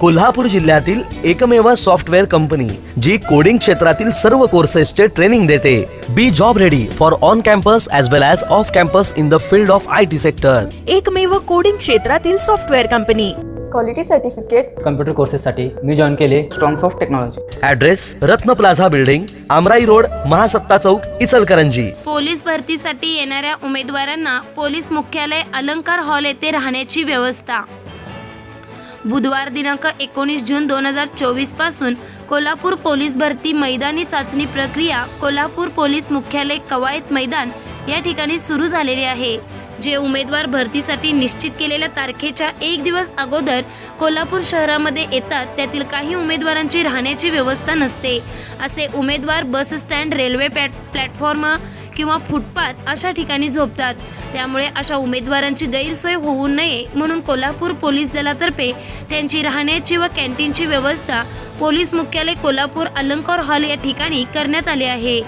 कोल्हापूर जिल्ह्यातील एकमेव software company जी coding क्षेत्रातील सर्व कोर्सेसचे ट्रेनिंग देते. Be job ready for on campus as well as off campus in the field of I T sector एकमेव coding क्षेत्रातील software company. Quality certificate computer कोर्सेससाठी मी join केले. Strongs of Technology address Ratna plaza building Amrai road Mahasatta Chowk Ichalkaranji. Police भरतीसाठी येणाऱ्या उमेदवारांना police मुख्यालय अलंकार hall येथे राहण्याची व्यवस्था. बुधवार दिनांक एकोणीस जून दोन हजार चोवीसपासून कोल्हापूर पोलीस भरती मैदानी चाचणी प्रक्रिया कोल्हापूर पोलीस मुख्यालय कवायत मैदान या ठिकाणी सुरू झालेली आहे. जे उमेदवार भरतीसाठी निश्चित केलेल्या तारखेच्या एक दिवस अगोदर कोल्हापूर शहरामध्ये येतात त्यातील काही उमेदवारांची राहण्याची व्यवस्था नसते. असे उमेदवार बस स्टँड रेल्वे प्लॅटफॉर्म किंवा फुटपाथ अशा ठिकाणी झोपतात. त्यामुळे अशा उमेदवारांची गैरसोय होऊ नये म्हणून कोल्हापूर पोलीस दलातर्फे त्यांची राहण्याची व कॅन्टीनची व्यवस्था पोलीस मुख्यालय कोल्हापूर अलंकार हॉल या ठिकाणी करण्यात आले आहे.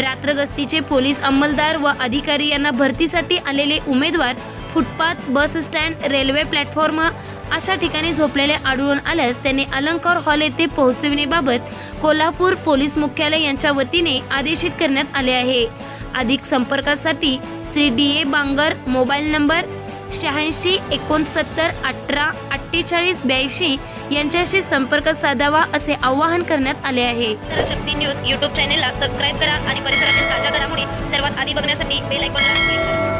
रात्रगस्तीचे पोलीस अंमलदार व अधिकारी यांना भरतीसाठी आलेले उमेदवार footpath bus stand railway platform अशा ठिकाणी झोपलेले आढळून आल्यास त्यांनी अलंकार हॉल येथे पोहोचविण्याबाबत कोल्हापूर पोलीस मुख्यालय यांच्या वतीने आदेशित करण्यात आले आहे. अधिक संपर्कासाठी Shri D A Bangar mobile number शहाऐंशी एकोणसत्तर अठरा अठ्ठेचाळीस ब्याऐंशी यांच्याशी संपर्क साधावा असे आवाहन करण्यात आले आहे. शक्ती न्यूज यूट्यूब चॅनेलला सबस्क्राईब करा आणि परिसरातील ताज्या घडामोडी सर्वात आधी बघण्यासाठी बेल आयकॉनला